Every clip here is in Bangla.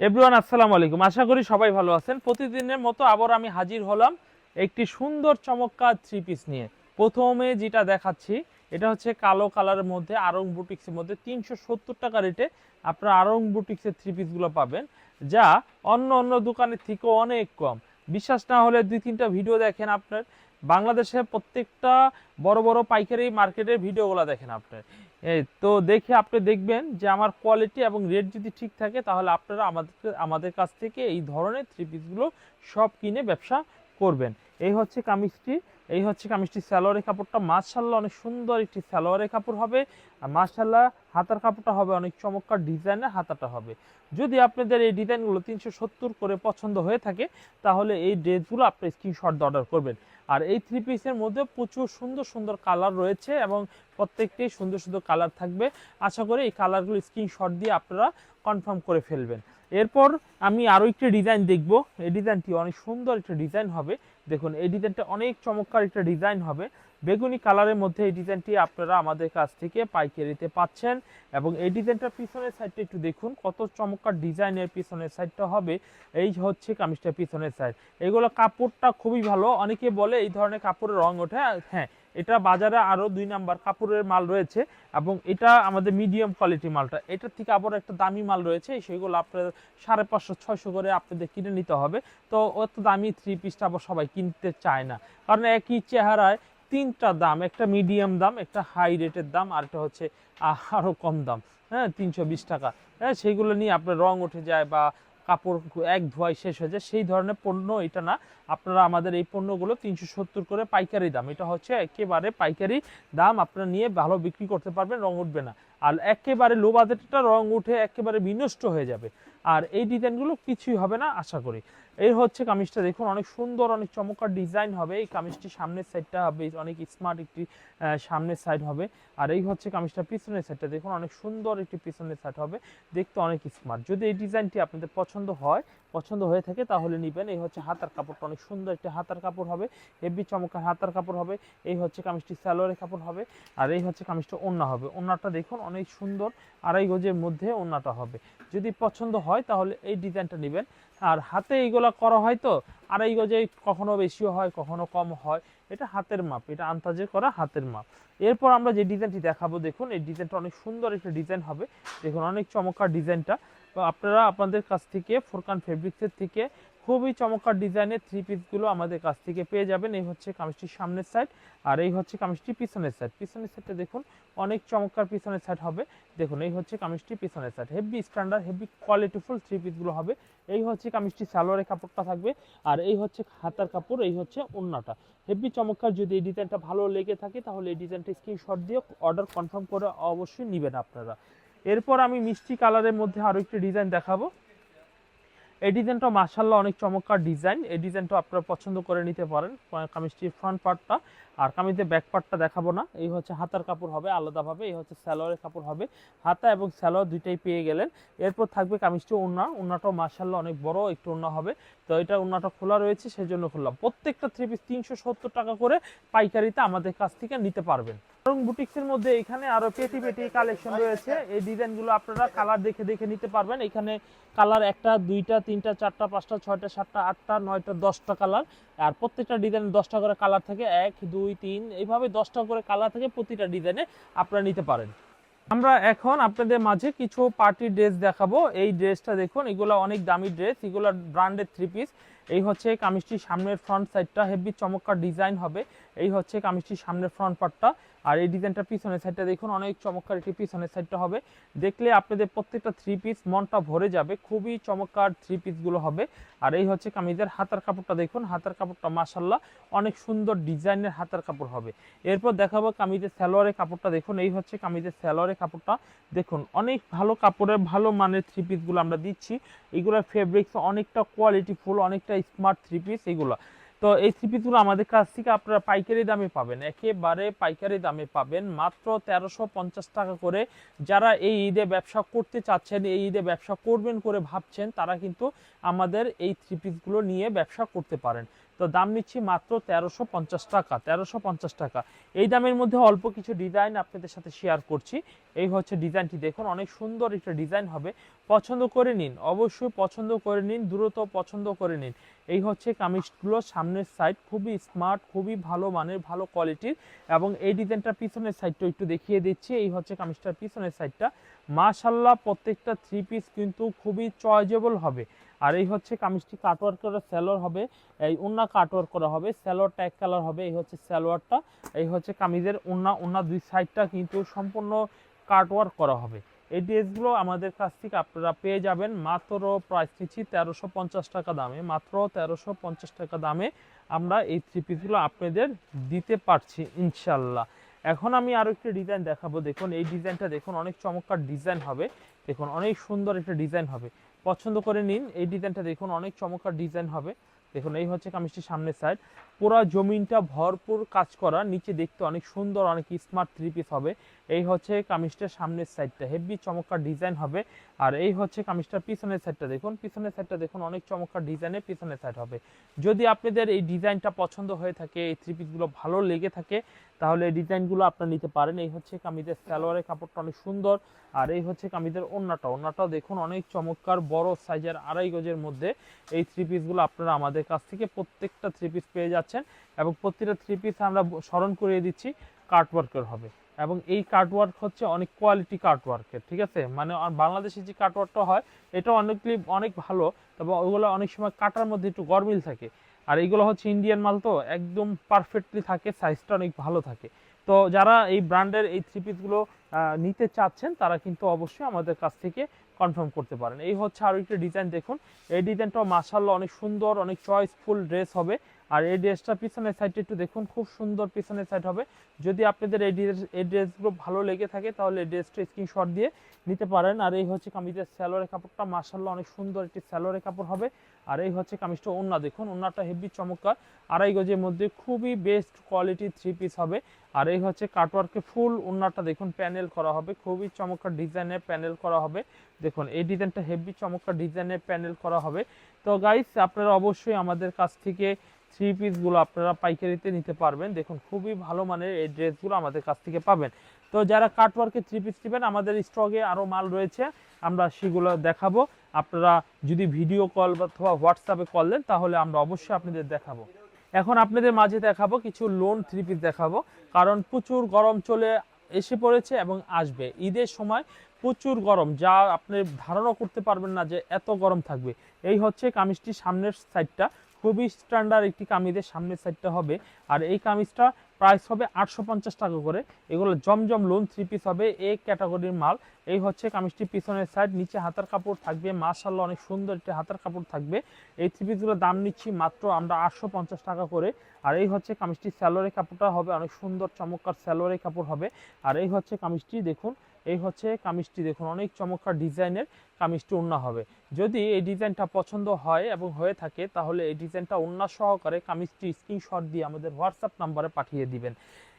এভরিওয়ান আসসালামু আলাইকুম। আশা করি সবাই ভালো আছেন। প্রতিদিনের মতো আবার আমি হাজির হলাম একটি সুন্দর চমৎকার থ্রি পিস নিয়ে। প্রথমে যেটা দেখাচ্ছি, এটা হচ্ছে কালো কালারের মধ্যে আরং বুটিক্সের মধ্যে তিনশো সত্তর টাকা রেটে আপনারা আরং বুটিক্সের থ্রি পিসগুলো পাবেন, যা অন্য অন্য দোকানের থেকেও অনেক কম। বিশ্বাস না হলে দুই তিনটা ভিডিও দেখেন আপনার। বাংলাদেশের প্রত্যেকটা বড় বড় পাইকারি মার্কেটের ভিডিওগুলো দেখেন আপনার এই তো দেখে আপনি দেখবেন যে আমার কোয়ালিটি এবং রেট যদি ঠিক থাকে, তাহলে আপনারা আমাদের আমাদের কাছ থেকে এই ধরনের থ্রি পিসগুলো সব কিনে ব্যবসা করবেন। এই হচ্ছে কামিজটি, এই হচ্ছে কামিজটি সালোয়ারের কাপড়টা। মার্শাল্লাহ অনেক সুন্দর একটি সালোয়ারের কাপড় হবে। আর মার্শাল্লাহ হাতার কাপড়টা হবে, অনেক চমৎকার ডিজাইনের হাতাটা হবে। যদি আপনাদের এই ডিজাইনগুলো তিনশো সত্তর করে পছন্দ হয়ে থাকে, তাহলে এই ড্রেসগুলো আপনি স্ক্রিনশট অর্ডার করবেন। আর এই থ্রি পিসের মধ্যে প্রচুর সুন্দর সুন্দর কালার রয়েছে এবং প্রত্যেকটি সুন্দর সুন্দর কালার থাকবে। আশা করি এই কালারগুলো স্ক্রিনশট দিয়ে আপনারা কনফার্ম করে ফেলবেন। এরপর আমি আরও একটি ডিজাইন দেখব। এই ডিজাইনটি অনেক সুন্দর একটা ডিজাইন হবে। দেখুন, এই ডিজাইনটা অনেক চমৎকার একটা ডিজাইন হবে। বেগুনি কালারের মধ্যে এই ডিজাইনটি আপনারা আমাদের কাছ থেকে পাইকারিতে পাচ্ছেন এবং এই ডিজাইনটার পিছনের সাইডটা একটু দেখুন, কত চমৎকার ডিজাইনের পিছনের সাইডটা হবে। এই হচ্ছে কামিজটার পিছনের সাইড। এগুলো কাপড়টা খুবই ভালো। অনেকে বলে এই ধরনের কাপড়ের রং ওঠে। হ্যাঁ এটা বাজারে আরও দুই নাম্বার কাপড়ের মাল রয়েছে এবং এটা আমাদের মিডিয়াম কোয়ালিটি মালটা। এটার থেকে আবার একটা দামি মাল রয়েছে। সেগুলো আপনার সাড়ে পাঁচশো, ছয়শো করে আপনাদের কিনে নিতে হবে। তো অত দামি থ্রি পিসটা আবার সবাই কিনতে চায় না। কারণ একই চেহারায় তিনটা দাম, একটা মিডিয়াম দাম, একটা হাই রেটের দাম আর একটা হচ্ছে আরও কম দাম। হ্যাঁ তিনশো বিশ টাকা। হ্যাঁ সেইগুলো নিয়ে আপনার রং উঠে যায় বা কাপড় এক ধোয়াই শেষ হয়ে যায়, সেই ধরনের পণ্য এটা না। আপনারা আমাদের এই পণ্যগুলো তিনশো সত্তর করে পাইকারি দাম। এটা হচ্ছে একেবারে পাইকারি দাম। আপনারা নিয়ে ভালো বিক্রি করতে পারবেন, রং উঠবে না। আর একেবারে লো বাজেটটা রং উঠে একেবারে বিনষ্ট হয়ে যাবে। আর এই ডিজাইনগুলো কিছুই হবে না, আশা করি। এই হচ্ছে কামিজটা, দেখুন অনেক সুন্দর, অনেক চমৎকার ডিজাইন হবে। এই কামিজটি সামনের সাইডটা হবে অনেক স্মার্ট একটি সামনের সাইড হবে। আর এই হচ্ছে কামিজটা পিছনের সাইডটা দেখুন অনেক সুন্দর একটি পিছনের সাইড হবে। দেখতে অনেক স্মার্ট যদি এই ডিজাইনটি আপনাদের পছন্দ হয়, পছন্দ হয়ে থাকে, তাহলে নেবেন। এই হচ্ছে হাতার কাপড়টা, অনেক সুন্দর একটি হাতার কাপড় হবে। হেভি চমৎকার হাতার কাপড় হবে। এই হচ্ছে কামিজটি স্যালোয়ারের কাপড় হবে। আর এই হচ্ছে কামিজটা ওন্না হবে। ওন্নাটা দেখুন অনেক সুন্দর, আড়াই গজের মধ্যে ওন্নাটা হবে। যদি পছন্দ হয়, তাহলে এই ডিজাইনটা নেবেন। আর হাতে এইগুলো করা হয় তো, আর এইগুলো যে কখনো বেশিও হয়, কখনো কম হয়, এটা হাতের মাপ, এটা আন্তাজে করা হাতের মাপ। এরপর আমরা যে ডিজাইনটি দেখাবো, দেখুন, এই ডিজাইনটা অনেক সুন্দর একটা ডিজাইন হবে। দেখুন, অনেক চমৎকার ডিজাইনটা। আপনারা আপনাদের কাছ থেকে, ফোরকান ফেব্রিক্সের থেকে খুবই চমৎকার ডিজাইনের থ্রি পিসগুলো আমাদের কাছ থেকে পেয়ে যাবেন। এই হচ্ছে কামিজটির সামনের সাইড আর এই হচ্ছে কামিজটি পিছনের সাইড পিছনের সাইডটা দেখুন, অনেক চমৎকার পিছনের সাইড হবে। দেখুন, এই হচ্ছে কামিজটি পিছনের সাইড হেভি স্ট্যান্ডার্ড হেভি কোয়ালিটিফুল থ্রি পিসগুলো হবে। এই হচ্ছে কামিজটি সালোয়ারের কাপড়টা থাকবে আর এই হচ্ছে হাতার কাপড়, এই হচ্ছে ওন্নাটা। হেভি চমৎকার, যদি এই ডিজাইনটা ভালো লেগে থাকে তাহলে এই ডিজাইনটা স্ক্রিনশট দিয়ে অর্ডার কনফার্ম করে অবশ্যই নেবেন আপনারা। এরপর আমি মিষ্টি কালারের মধ্যে আরও একটি ডিজাইন দেখাবো। এই ডিজাইনটা মার্শাল্লাহ অনেক চমৎকার ডিজাইন। এই ডিজাইনটা আপনারা পছন্দ করে নিতে পারেন। কামিজটির ফ্রন্ট পার্টটা আর কামিজের ব্যাক পার্টটা দেখাবো না। এই হচ্ছে হাতার কাপড় হবে, আলাদাভাবে। এই হচ্ছে স্যালোয়ারের কাপড় হবে। হাতা এবং স্যালোয়ার দুইটাই পেয়ে গেলেন। এরপর থাকবে কামিজটি ওড়না। ওড়নাটাও মার্শাল্লাহ অনেক বড় একটু ওড়না হবে। তো এটা ওড়নাটা খোলা রয়েছে সেই জন্য খুললাম। প্রত্যেকটা থ্রি পিস তিনশো সত্তর টাকা করে পাইকারিতে আমাদের কাছ থেকে নিতে পারবেন। এবং বুটিক্সের মধ্যে এখানে আরও পেটি পেটি কালেকশন রয়েছে। এই ডিজাইনগুলো আপনারা কালার দেখে দেখে নিতে পারবেন। এখানে কালার একটা, দুইটা, তিনটা, চারটা, পাঁচটা, ছয়টা, সাতটা, আটটা, নয়টা, দশটা কালার আর প্রত্যেকটা ডিজাইন দশটা করে কালার থাকে। এক, দুই তিন, এইভাবে দশটা করে কালার থেকে প্রতিটা ডিজাইনে আপনারা নিতে পারেন। আমরা এখন আপনাদের মাঝে কিছু পার্টি ড্রেস দেখাবো। এই ড্রেসটা দেখুন, এগুলো অনেক দামি ড্রেস এগুলো ব্র্যান্ডের থ্রি পিস এই হচ্ছে কামিজটির সামনের ফ্রন্ট সাইডটা হেভি চমৎকার ডিজাইন হবে। এই হচ্ছে কামিজটির সামনের ফ্রন্ট পার্টটা আর এই ডিজাইনটা পিছনের সাইডটা দেখুন, অনেক চমৎকার একটি পিছনের সাইডটা হবে। দেখলে আপনাদের প্রত্যেকটা থ্রি পিস মনটা ভরে যাবে, খুবই চমৎকার থ্রি পিসগুলো হবে। আর এই হচ্ছে কামিজের হাতার কাপড়টা দেখুন, হাতার কাপড়টা মাসাল্লাহ অনেক সুন্দর ডিজাইনের হাতার কাপড় হবে। এরপর দেখাবো কামিজের সালোয়ারের কাপড়টা দেখুন, এই হচ্ছে কামিজের সালোয়ারের কাপড়টা। দেখুন, অনেক ভালো কাপড়ের, ভালো মানের থ্রি পিসগুলো আমরা দিচ্ছি। এগুলোর ফেব্রিক্স অনেকটা কোয়ালিটিফুল অনেকটা স্মার্ট থ্রি পিস এগুলো। তো এই থ্রি পিসগুলো আমাদের কাছ থেকে আপনারা পাইকারি দামে পাবেন। একেবারে পাইকারি দামে পাবেন। মাত্র তেরোশো পঞ্চাশ টাকা করে যারা এই ঈদে ব্যবসা করতে চাচ্ছেন, এই ঈদে ব্যবসা করবেন করে ভাবছেন, তারা কিন্তু আমাদের এই থ্রি পিসগুলো নিয়ে ব্যবসা করতে পারেন। তো দাম নিচ্ছি মাত্র তেরোশো পঞ্চাশ টাকা, তেরোশো পঞ্চাশ টাকা। এই দামের মধ্যে অল্প কিছু ডিজাইন আপনাদের সাথে শেয়ার করছি। এই হচ্ছে ডিজাইনটি দেখুন, অনেক সুন্দর একটা ডিজাইন হবে। পছন্দ করে নিন, অবশ্যই পছন্দ করে নিন, দ্রুত পছন্দ করে নিন। এই হচ্ছে কামিজগুলো সামনের সাইড খুবই স্মার্ট খুবই ভালো মানের, ভালো কোয়ালিটির এবং এই ডিজাইনটার পিছনের সাইডটা একটু দেখিয়ে দিচ্ছি। এই হচ্ছে কামিজটার পিছনের সাইডটা মাশাল্লাহ প্রত্যেকটা থ্রি পিস কিন্তু খুবই চয়েজেবল হবে। আর এই হচ্ছে কামিজটি কাটওয়ার্ক করা স্যালোয়ার হবে, এই উন্না কাটওয়ার্ক করা হবে স্যালোয়ার ট্যাগ কালার হবে, এই হচ্ছে স্যালোয়ারটা এই হচ্ছে কামিজের উন্না উন্না দুই সাইডটা কিন্তু সম্পূর্ণ কাটওয়ার্ক করা হবে। এই ড্রেসগুলো আমাদের কাছ থেকে আপনারা পেয়ে যাবেন, মাত্র প্রাইস নিচ্ছি তেরোশো পঞ্চাশ টাকা দামে, মাত্র তেরোশো পঞ্চাশ টাকা দামে আমরা এই থ্রি পিসগুলো আপনাদের দিতে পারছি ইনশাল্লাহ এখন আমি আরও একটি ডিজাইন দেখাবো। দেখুন, এই ডিজাইনটা দেখুন, অনেক চমৎকার ডিজাইন হবে। দেখুন, অনেক সুন্দর একটা ডিজাইন হবে। পছন্দ করে নিন, এই ডিজাইনটা দেখুন, অনেক চমৎকার ডিজাইন হবে। দেখুন, এই হচ্ছে কামিজটির সামনে সাইড পুরো জমিনটা ভরপুর কাজ করা, নিচে দেখতে অনেক সুন্দর, অনেক স্মার্ট থ্রি পিস হবে। এই হচ্ছে কামিজটার সামনের সাইডটা হেভি চমৎকার ডিজাইন হবে। আর এই হচ্ছে কামিজটার পিছনের সাইডটা দেখুন, পিছনের সাইডটা দেখুন, অনেক চমৎকার ডিজাইনের পিছনের সাইড হবে। যদি আপনাদের এই ডিজাইনটা পছন্দ হয়ে থাকে, এই থ্রি পিসগুলো ভালো লেগে থাকে, তাহলে এই ডিজাইনগুলো আপনারা নিতে পারেন। এই হচ্ছে কামিজের সালোয়ারের কাপড়টা অনেক সুন্দর। আর এই হচ্ছে কামিজের ওন্নাটা। ওন্নাটাও দেখুন, অনেক চমৎকার, বড় সাইজের আড়াই গজের মধ্যে এই থ্রি পিসগুলো আপনারা আমাদের কাছ থেকে প্রত্যেকটা থ্রি পিস পেয়ে যাচ্ছেন। এবং প্রত্যেকটা থ্রি পিস আমরা স্মরণ করিয়ে দিচ্ছি কার্টওয়ার্কের হবে। এবং এই কার্টওয়ার্ক হচ্ছে অনেক কোয়ালিটি কার্টওয়ার্কের ঠিক আছে? মানে বাংলাদেশে যে কার্টওয়ার্কটা হয় এটা অনেকলি অনেক ভালো, তবে ওগুলো অনেক সময় কাটার মধ্যে একটু গরমিল থাকে। আর এইগুলো হচ্ছে ইন্ডিয়ান মাল তো একদম পারফেক্টলি থাকে সাইজটা অনেক ভালো থাকে। তো যারা এই ব্র্যান্ডের এই থ্রি পিসগুলো নিতে চাচ্ছেন, তারা কিন্তু অবশ্যই আমাদের কাছ থেকে কনফার্ম করতে পারেন। এই হচ্ছে আরও একটি ডিজাইন দেখুন। এই ডিজাইনটা মাসাল্লাহ অনেক সুন্দর, অনেক চয়েসফুল ড্রেস হবে। আর এই ড্রেসটা পিছনের সাইডটা একটু দেখুন, খুব সুন্দর পিছনের সাইড হবে। যদি আপনাদের এই ড্রেস, এই ড্রেসগুলো ভালো লেগে থাকে, তাহলে এই ড্রেসটা স্ক্রিনশট দিয়ে নিতে পারেন। আর এই হচ্ছে কামিজের স্যালোয়ারের কাপড়টা মাসাল্লাহ অনেক সুন্দর একটি স্যালোয়ারের কাপড় হবে। আর এই হচ্ছে কামিজটা ওন্না দেখুন ওন্নাটা হেভি চমৎকার। আড়াই গজের মধ্যে খুবই বেস্ট কোয়ালিটি থ্রি পিস হবে। আর এই হচ্ছে কাটওয়ার্কে ফুল ওন্নাটা দেখুন প্যানেল করা হবে। খুবই চমৎকার ডিজাইনের প্যানেল করা হবে। দেখুন, এই ডিজাইনটা হেভি চমৎকার ডিজাইনের প্যানেল করা হবে। তো গাইস আপনারা অবশ্যই আমাদের কাছ থেকে থ্রি পিসগুলো আপনারা পাইকারিতে নিতে পারবেন। দেখুন, খুবই ভালো মানের এই ড্রেসগুলো আমাদের কাছ থেকে পাবেন। তো যারা কাটওয়ার্কে থ্রি পিস নেবেন, আমাদের স্টকে আরও মাল রয়েছে, আমরা সেগুলো দেখাবো। আপনারা যদি ভিডিও কল অথবা হোয়াটসঅ্যাপে কল দেন, তাহলে আমরা অবশ্যই আপনাদের দেখাবো। এখন আপনাদের মাঝে দেখাবো কিছু লোন থ্রি পিস দেখাবো। কারণ প্রচুর গরম চলে এসে পড়েছে এবং আসবে। ঈদের সময় প্রচুর গরম, যা আপনি ধারণা করতে পারবেন না যে এত গরম থাকবে। এই হচ্ছে কামিজটির সামনের সাইডটা খুবই স্ট্যান্ডার্ড একটি কামিজের সামনের সাইডটা হবে। আর এই কামিজটা প্রাইস হবে আটশো পঞ্চাশ টাকা করে। এগুলো জমজম লোন থ্রি পিস হবে, এ ক্যাটাগরির মাল। এই হচ্ছে কামিজটি পিছনের সাইড নিচে হাতার কাপড় থাকবে। মাশাল্লাহ অনেক সুন্দর একটি হাতার কাপড় থাকবে। এই থ্রি পিসগুলোর দাম নিচ্ছি মাত্র আমরা আটশো পঞ্চাশ টাকা করে। আর এই হচ্ছে কামিজটি স্যালোয়ারের কাপড়টা হবে, অনেক সুন্দর চমৎকার স্যালোয়ারের কাপড় হবে। আর এই হচ্ছে কামিজটি, দেখুন এই হচ্ছে কামিজটি, দেখুন, অনেক চমৎকার ডিজাইনের কামিজটি ওন্না হবে। যদি এই ডিজাইনটা পছন্দ হয় এবং হয়ে থাকে, তাহলে এই ডিজাইনটা ওন্না সহকারে কামিজটি স্ক্রিনশট দিয়ে আমাদের হোয়াটসঅ্যাপ নাম্বারে পাঠিয়ে দিবেন।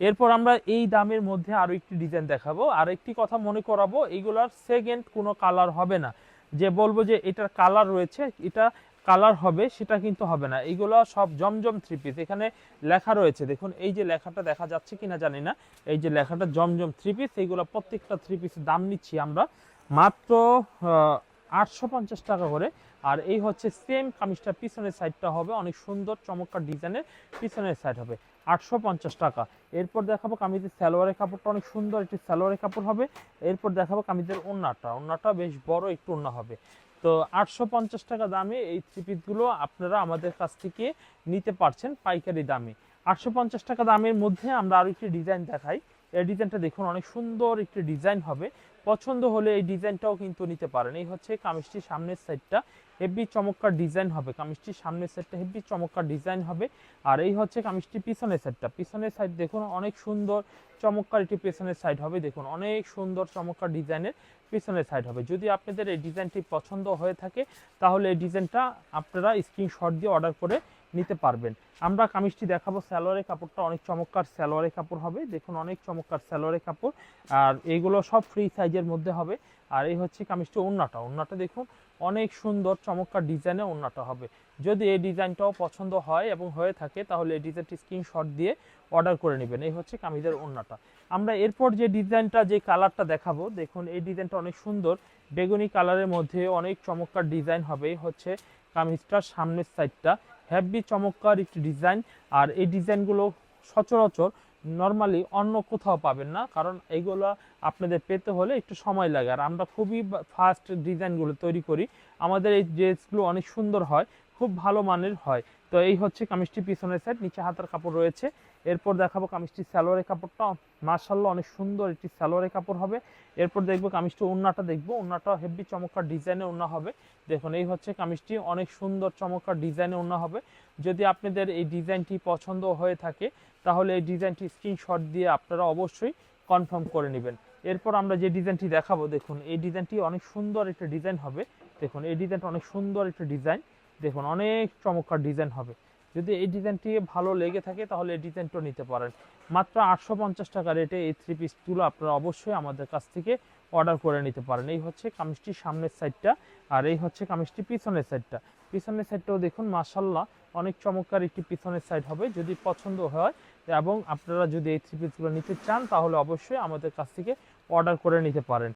এরপর আমরা এই দামের মধ্যে আরও একটি ডিজাইন দেখাবো। আর একটি কথা মনে করাবো এইগুলার সেকেন্ড কোনো কালার হবে না। যে বলব যে এটার কালার রয়েছে, এটা কালার হবে, সেটা কিন্তু হবে না। এইগুলো সব জমজম থ্রি পিস এখানে লেখা রয়েছে, দেখুন, এই যে লেখাটা দেখা যাচ্ছে কিনা জানি না, এই যে লেখাটা জমজম থ্রি পিস এইগুলো প্রত্যেকটা থ্রি পিসের দাম নিচ্ছি আমরা। মাত্র আটশো পঞ্চাশ টাকা করে। আর এই হচ্ছে সেম কামিজটা, পিছনের সাইডটা হবে, অনেক সুন্দর, চমৎকার ডিজাইনের পিছনের সাইড হবে। আটশো পঞ্চাশ টাকা। এরপর দেখাবো কামিজের সালোয়ারের কাপড়টা, অনেক সুন্দর একটি সালোয়ারের কাপড় হবে। এরপর দেখাবো কামিজের ওন্নাটা ওন্নাটা বেশ বড় একটু ওন্না হবে। তো আটশো পঞ্চাশ টাকা দামে এই থ্রি পিসগুলো আপনারা আমাদের কাছ থেকে নিতে পারছেন পাইকারি দামে। আটশো পঞ্চাশ টাকা দামের মধ্যে আমরা আরও একটি ডিজাইন দেখাই। এই ডিজাইনটা দেখুন, অনেক সুন্দর একটি ডিজাইন হবে। পছন্দ হলে এই ডিজাইনটাও কিন্তু নিতে পারেন। এই হচ্ছে কামিজটির সামনের সাইডটা। হেভি চমৎকার ডিজাইন হবে কামিজটির সামনের সাইডটা। হেভি চমৎকার ডিজাইন হবে। আর এই হচ্ছে কামিজটির পিছনের সাইডটা। পিছনের সাইড দেখুন, অনেক সুন্দর চমৎকার একটি পেছনের সাইড হবে। দেখুন, অনেক সুন্দর চমৎকার ডিজাইনের পিছনের সাইড হবে। যদি আপনাদের এই ডিজাইনটি পছন্দ হয়ে থাকে, তাহলে এই ডিজাইনটা আপনারা স্ক্রিনশট দিয়ে অর্ডার করে নিতে পারবেন। আমরা কামিজটি দেখাবো স্যালোয়ারের কাপড়টা, অনেক চমৎকার স্যালোয়ারের কাপড় হবে। দেখুন, অনেক চমৎকার স্যালোয়ারের কাপড়। আর এইগুলো সব ফ্রি সাইজের মধ্যে হবে। আর এই হচ্ছে কামিজটি ওন্নাটা ওন্নাটা দেখুন, অনেক সুন্দর, চমৎকার ডিজাইনে ওন্নাটা হবে। যদি এই ডিজাইনটাও পছন্দ হয় এবং হয়ে থাকে, তাহলে এই ডিজাইনটি স্ক্রিনশট দিয়ে অর্ডার করে নেবেন। এই হচ্ছে কামিজের ওন্নাটা আমরা এরপর যে ডিজাইনটা, যে কালারটা দেখাবো, দেখুন, এই ডিজাইনটা অনেক সুন্দর। বেগুনি কালারের মধ্যে অনেক চমৎকার ডিজাইন হবে। হচ্ছে কামিজটার সামনের সাইডটা। হ্যাভি চমৎকার একটি ডিজাইন আর এই ডিজাইনগুলো সচরাচর নর্মালি অন্য কোথাও পাবেন না, কারণ এইগুলো আপনাদের পেতে হলে একটু সময় লাগে। আর আমরা খুবই ফাস্ট ডিজাইনগুলো তৈরি করি। আমাদের এই ড্রেসগুলো অনেক সুন্দর হয়, খুব ভালো মানের হয়। তো এই হচ্ছে কামিজটি পিছনের সাইড নিচে হাতার কাপড় রয়েছে। এরপর দেখাবো কামিজটি স্যালোয়ারের কাপড়টা। মার্শাল্লাহ অনেক সুন্দর একটি স্যালোয়ারের কাপড় হবে। এরপর দেখব কামিজটি ওন্নাটা দেখব। ওন্নাটা হেভি চমৎকার ডিজাইনে ওন্না হবে। দেখুন, এই হচ্ছে কামিজটি। অনেক সুন্দর চমৎকার ডিজাইনে ওন্না হবে। যদি আপনাদের এই ডিজাইনটি পছন্দ হয়ে থাকে, তাহলে এই ডিজাইনটি স্ক্রিনশট দিয়ে আপনারা অবশ্যই কনফার্ম করে নেবেন। এরপর আমরা যে ডিজাইনটি দেখাবো, দেখুন, এই ডিজাইনটি অনেক সুন্দর একটা ডিজাইন হবে। দেখুন, এই ডিজাইনটা অনেক সুন্দর একটা ডিজাইন। দেখুন, অনেক চমৎকার ডিজাইন হবে। যদি এই ডিজাইনটি ভালো লেগে থাকে, তাহলে এই ডিজাইনটা নিতে পারেন। মাত্র আটশো পঞ্চাশ টাকা রেটে এই থ্রি পিস তুলো আপনারা অবশ্যই আমাদের কাছ থেকে অর্ডার করে নিতে পারেন। এই হচ্ছে কামিজটির সামনের সাইডটা আর এই হচ্ছে কামিজটি পিছনের সাইডটা পিছনের সাইডটাও দেখুন মাসাল্লাহ অনেক চমৎকার একটি পিছনের সাইড হবে, যদি পছন্দ হয়। এবং আপনারা যদি এই থ্রি পিসগুলো নিতে চান, তাহলে অবশ্যই আমাদের কাছ থেকে অর্ডার করে নিতে পারেন।